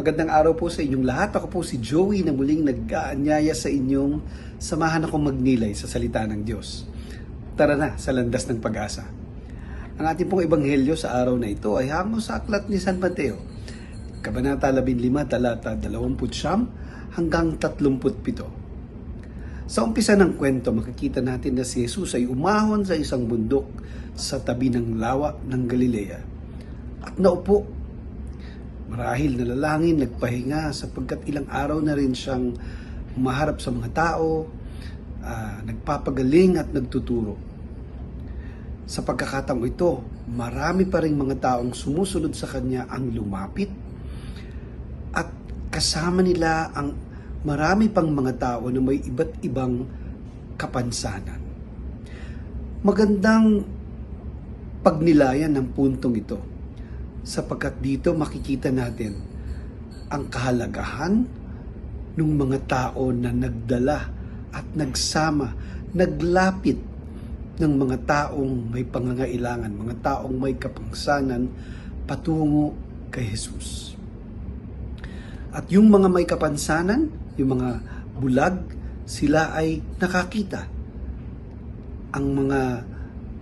Magandang araw po sa inyong lahat. Ako po si Joey na muling nag-aanyaya sa inyong samahan akong magnilay sa salita ng Diyos. Tara na sa landas ng pag-asa. Ang ating pong ebanghelyo sa araw na ito ay hango sa aklat ni San Mateo. Kabanata 15, talata 29 hanggang 37. Sa umpisa ng kwento, makikita natin na si Jesus ay umahon sa isang bundok sa tabi ng lawa ng Galilea at naupo. Marahil nalalangin, nagpahinga sapagkat ilang araw na rin siyang humaharap sa mga tao, ah, nagpapagaling at nagtuturo. Sa pagkakataong ito, marami pa rin mga taong sumusunod sa kanya ang lumapit at kasama nila ang marami pang mga tao na may iba't ibang kapansanan. Magandang pagnilayan ng puntong ito sapagkat dito makikita natin ang kahalagahan ng mga tao na nagdala at nagsama, naglapit ng mga taong may pangangailangan, mga taong may kapangsanan patungo kay Jesus. At yung mga may kapansanan, yung mga bulag, sila ay nakakita. Ang mga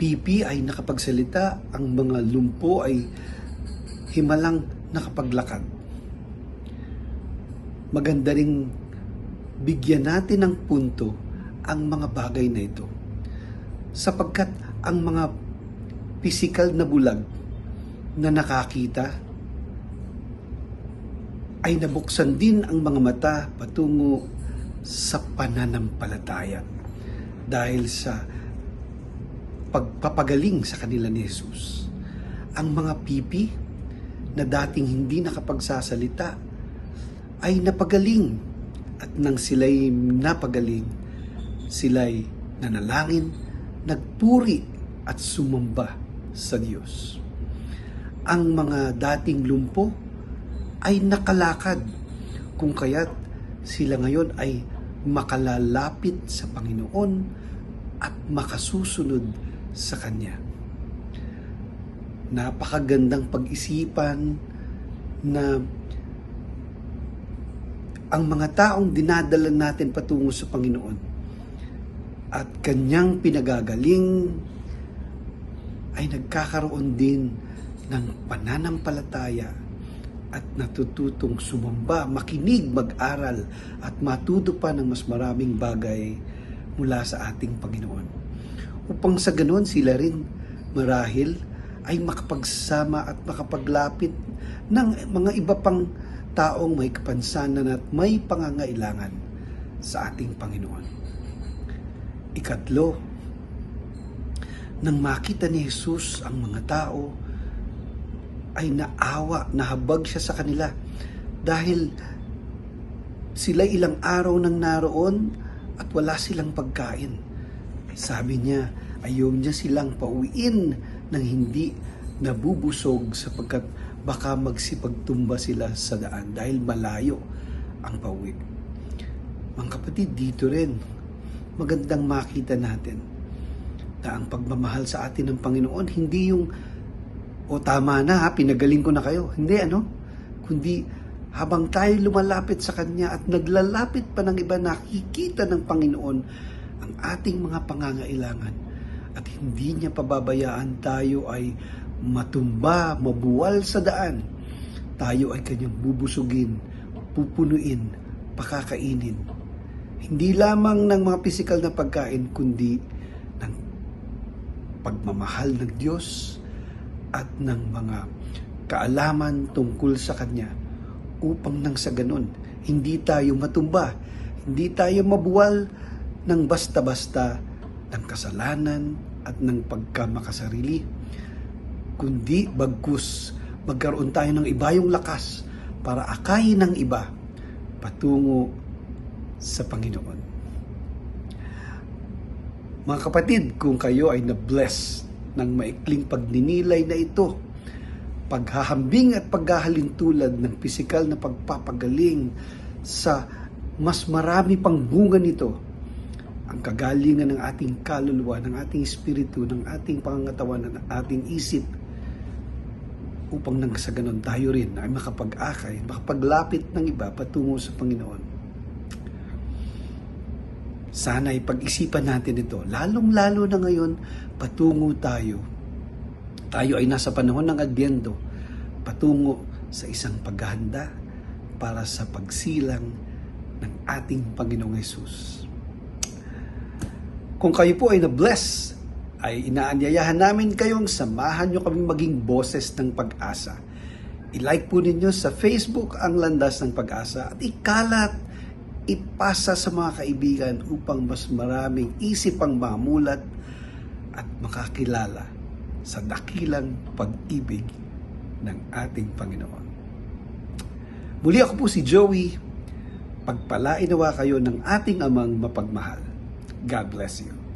pipi ay nakapagsalita, ang mga lumpo ay himalang nakapaglakad. Maganda ring bigyan natin ng punto ang mga bagay na ito. Sapagkat ang mga pisikal na bulag na nakakita ay nabuksan din ang mga mata patungo sa pananampalataya dahil sa pagpapagaling sa kanila ni Jesus. Ang mga pipi na dating hindi nakapagsasalita ay napagaling at nang sila'y napagaling, sila'y nanalangin, nagpuri at sumamba sa Diyos. Ang mga dating lumpo ay nakalakad kung kaya't sila ngayon ay makalalapit sa Panginoon at makasusunod sa Kanya. Napakagandang pag-isipan na ang mga taong dinadala natin patungo sa Panginoon at kanyang pinagagaling ay nagkakaroon din ng pananampalataya at natututong sumamba, makinig, mag-aral at matuto pa ng mas maraming bagay mula sa ating Panginoon. Upang sa ganon sila rin marahil ay makapagsama at makapaglapit ng mga iba pang taong may kapansanan at may pangangailangan sa ating Panginoon. Ikatlo, nang makita ni Jesus ang mga tao, ay naawa, nahabag siya sa kanila dahil sila ilang araw nang naroon at wala silang pagkain. Sabi niya, ayaw niya silang pauwiin nang hindi nabubusog sapagkat baka magsipagtumba sila sa daan dahil malayo ang pauwi. Mga kapatid, dito rin magandang makita natin na ang pagmamahal sa atin ng Panginoon hindi yung o tama na ha, pinagaling ko na kayo. Hindi ano, kundi habang tayo lumalapit sa Kanya at naglalapit pa ng iba, nakikita ng Panginoon ang ating mga pangangailangan at hindi niya pababayaan tayo ay matumba, mabuwal sa daan. Tayo ay kanyang bubusugin, pupunuin, pakakainin. Hindi lamang ng mga pisikal na pagkain, kundi ng pagmamahal ng Diyos at ng mga kaalaman tungkol sa Kanya upang nang sa ganun, hindi tayo matumba, hindi tayo mabuwal ng basta-basta ng kasalanan at ng pagkamakasarili, kundi bagkus magkaroon tayo ng iba yung lakas para akayin ng iba patungo sa Panginoon. Mga kapatid, kung kayo ay na-bless ng maikling pagninilay na ito, paghahambing at paghahalintulad ng pisikal na pagpapagaling sa mas marami pang bunga nito, ang kagalingan ng ating kaluluwa, ng ating espiritu, ng ating pangangatawan, ng ating isip, upang nang sa ganon tayo rin ay makapag-akay, makapaglapit ng iba patungo sa Panginoon. Sana ay pag-isipan natin ito, lalong-lalo na ngayon patungo tayo. Tayo ay nasa panahon ng Adbyento, patungo sa isang paghahanda para sa pagsilang ng ating Panginoong Yesus. Kung kayo po ay na-bless, ay inaanyayahan namin kayong samahan nyo kaming maging boses ng pag-asa. I-like po ninyo sa Facebook ang Landas ng Pag-asa at ikalat, ipasa sa mga kaibigan upang mas maraming isip ang mamulat at makakilala sa dakilang pag-ibig ng ating Panginoon. Muli ako po si Joey. Pagpalainawa kayo ng ating amang mapagmahal. God bless you.